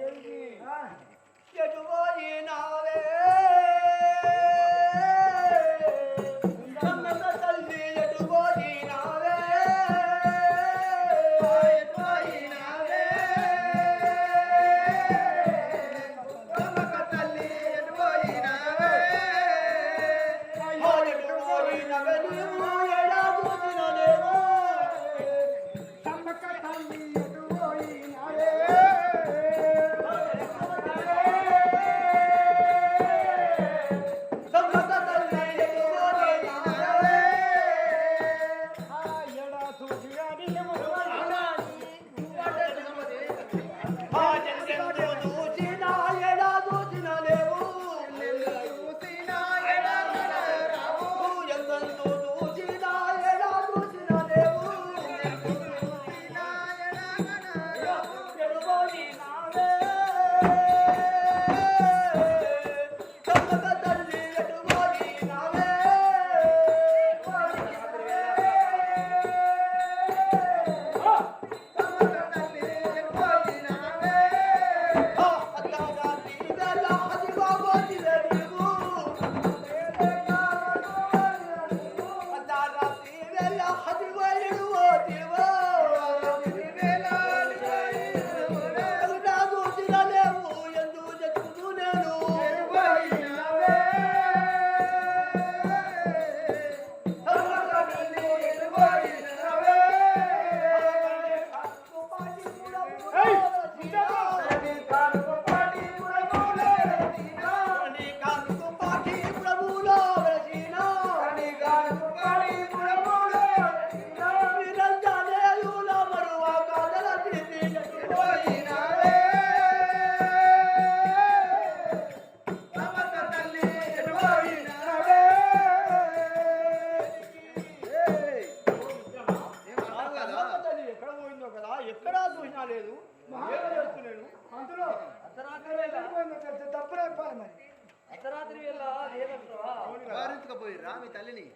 ఏంటి వారించుకపోయి రామి తల్లిని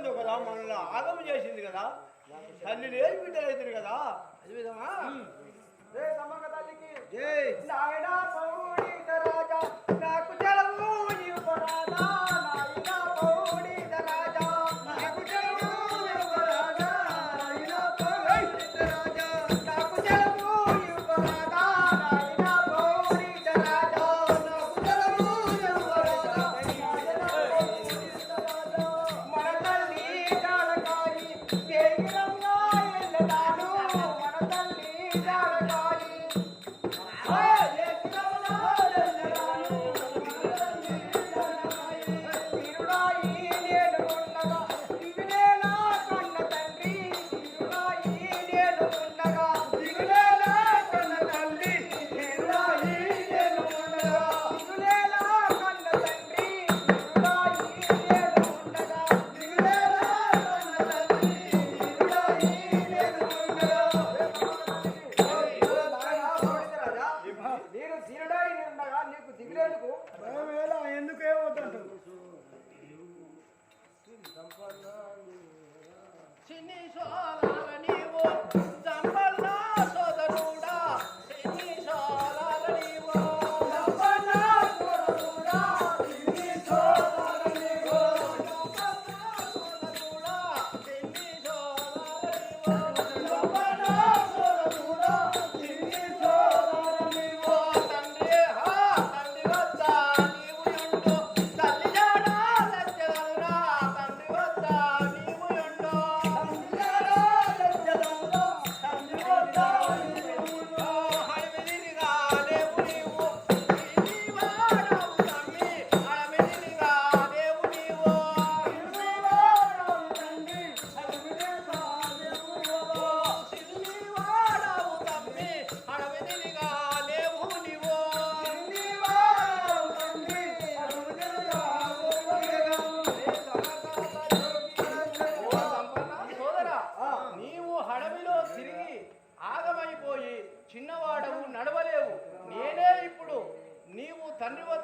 ఎందు కదా మనల్ని ఆగమ చేసింది కదా. తల్లి లేని బిడ్డలైతుంది కదా. అది విధమా? జై సమ్మక తల్లికి. రాజా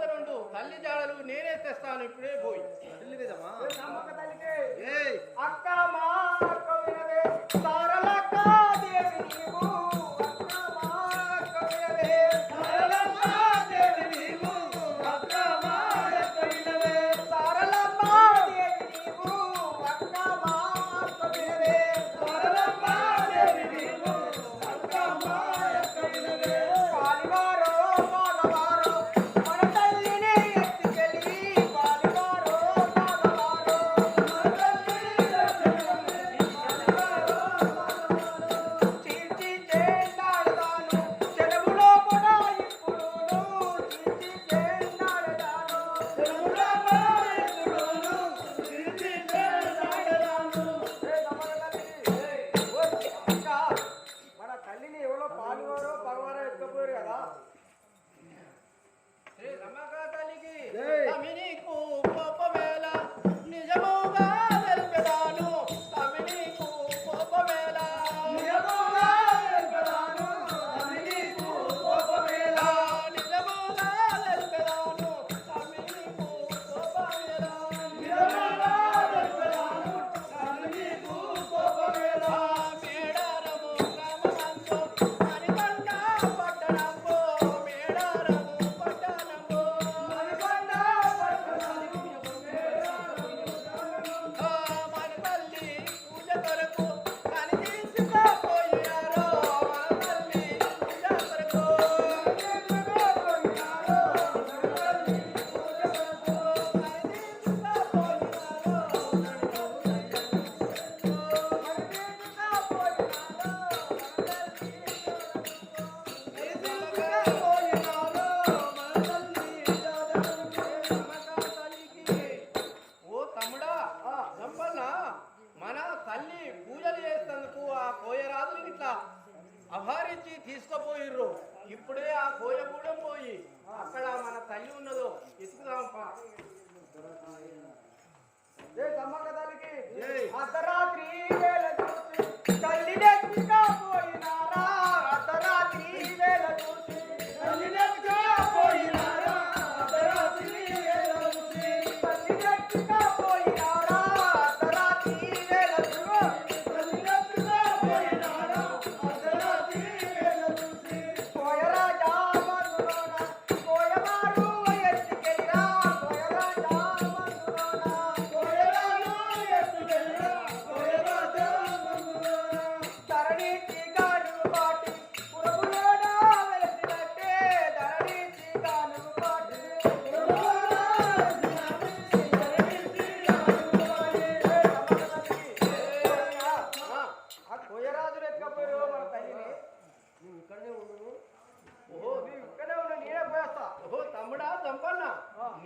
రెండు తల్లి జాడలు నేనే తెస్తాను ఇప్పుడే పోయి. తల్లి నిజమా అక్క మా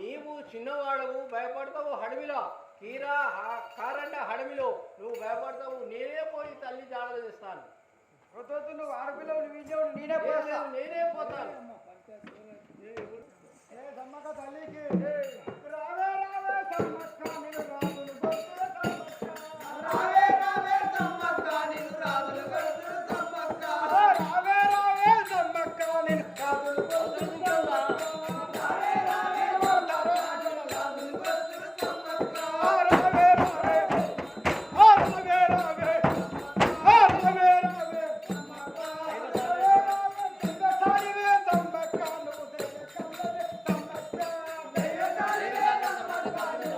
నీవు చిన్నవాడవు భయపడతావు హడమిలో కీరా కారండ హడమిలో నువ్వు భయపడతావు నేనే పోయి తల్లి జాడ చేస్తాను. నువ్వు అడవిలో నేనే పోతాను నేనే పోతాను. తల్లికి. Bye-bye.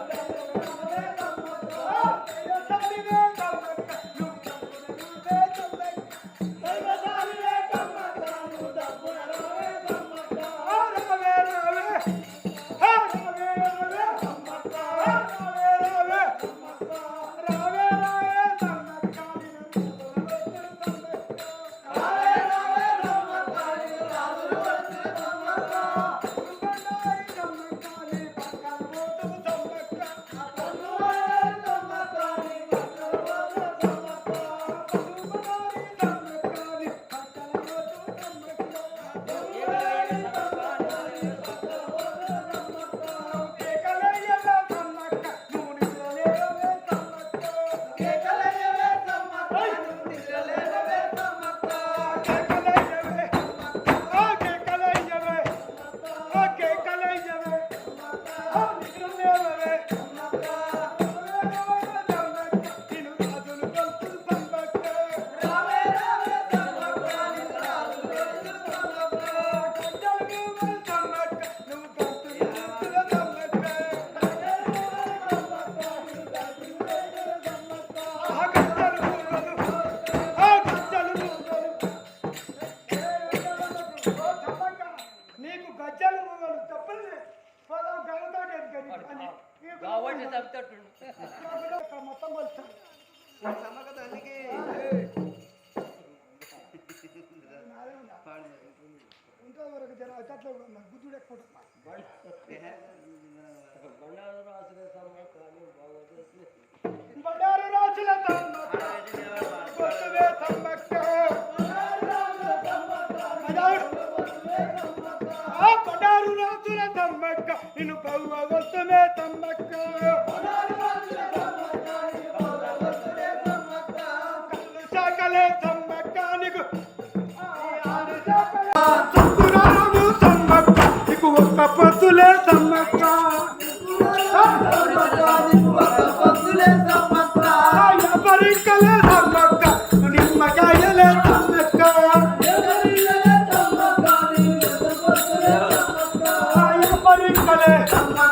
వరకు జనం అట్లా కూడా ఉన్నారు బుద్ధుడు ఎక్కువ బండారు రాసులే తమ్మక్క నిన్ను పౌవ వస్తమే తమ్మక్క పత్తులే సమ్మక్క. ఎవరికలే సమ్మక్క. నిమ్మకాయలే సమ్మక్క. ఎవరికలే సమ్మక్క.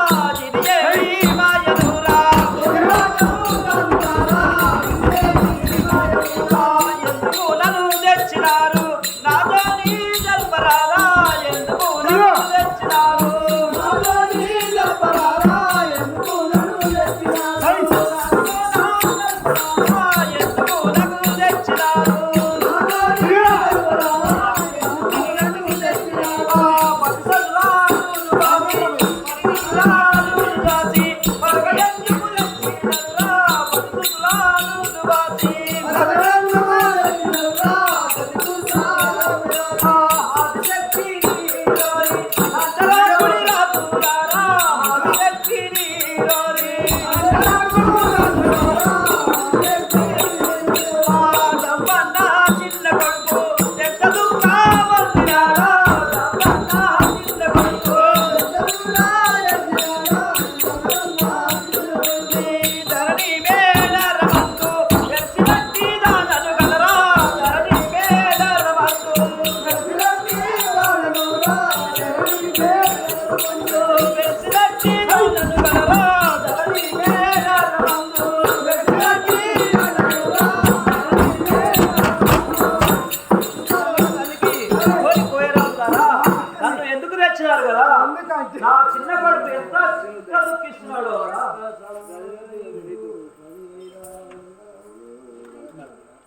Oh, అందుకంటే నా చిన్న కొడుకు ఎంత దుఃఖిస్తున్నాడు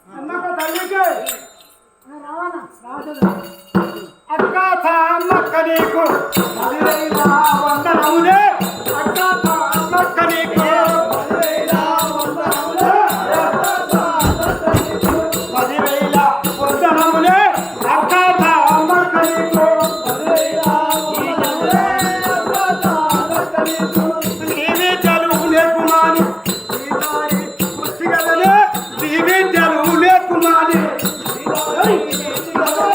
అమ్మక తల్లికి. అక్క అమ్మక్క నీకు. వందనములే. అక్క అమ్మక్క నీకు. Oi.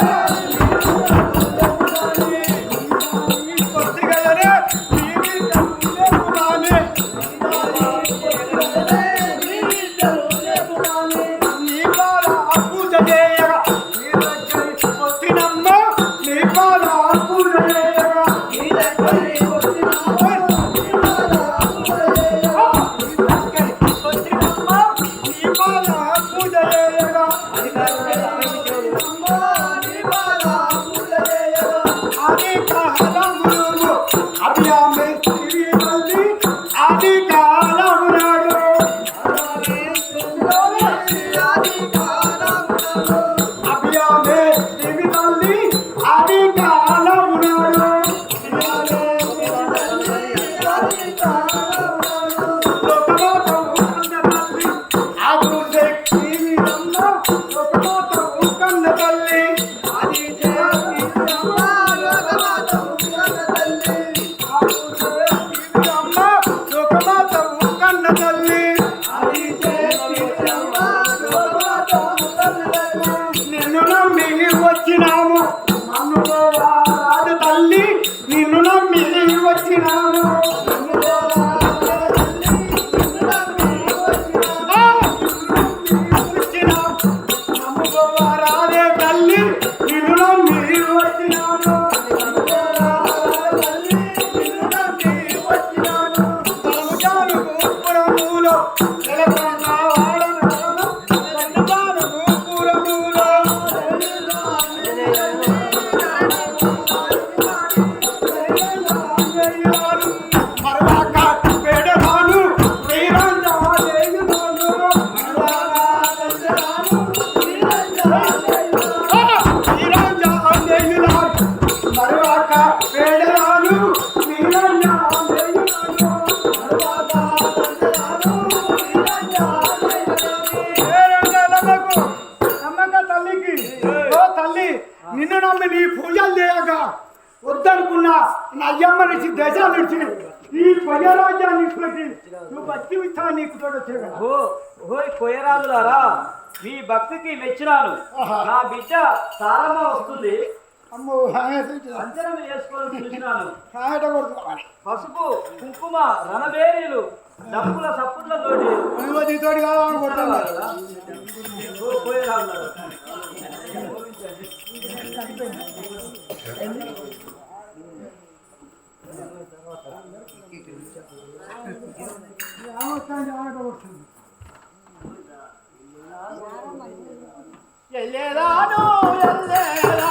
ఓ ఓయ్ కొయ్యరాజులారా మీ భక్తికి మెచ్చినాను. నా బిడ్డ తారమ్మ వస్తుంది. అంచనం వేసుకోవాలని చూసినాను. పసుపు కుంకుమ రణబేరీలు డబ్బుల సప్పుల ఎల్లెరాను ఎల్లెరా